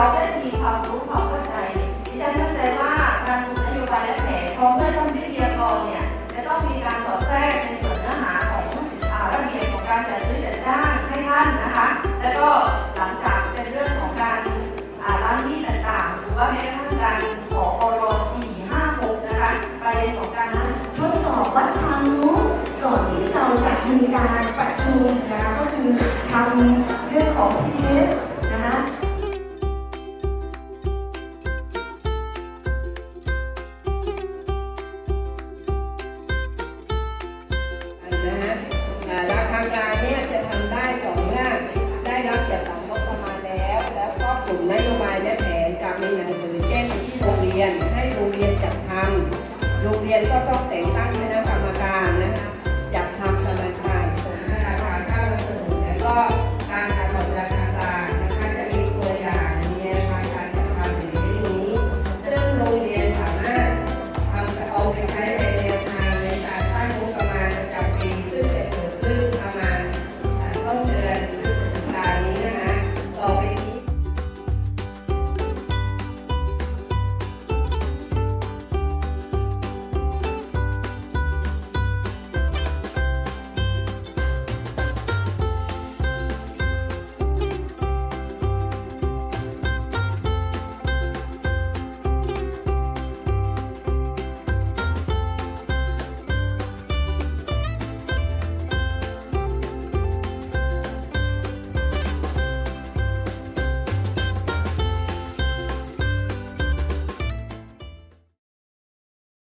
เราได้มีความรู้ความเข้าใจดิฉันเข้าใจว่าการนโยบายและแผนพร้อมด้วยท่านวิทยา ราคากางนี่จะทำได้สองหนได้รับจัดสรรงประมาณแล้ว แล้วก็กลุ่มนโยบายและแผนจากในหนังสือแจ้งที่โรงเรียน ให้โรงเรียนจัดทำโรงเรียนก็ต้องแต่งตั้งคณะกรรมการนะคะ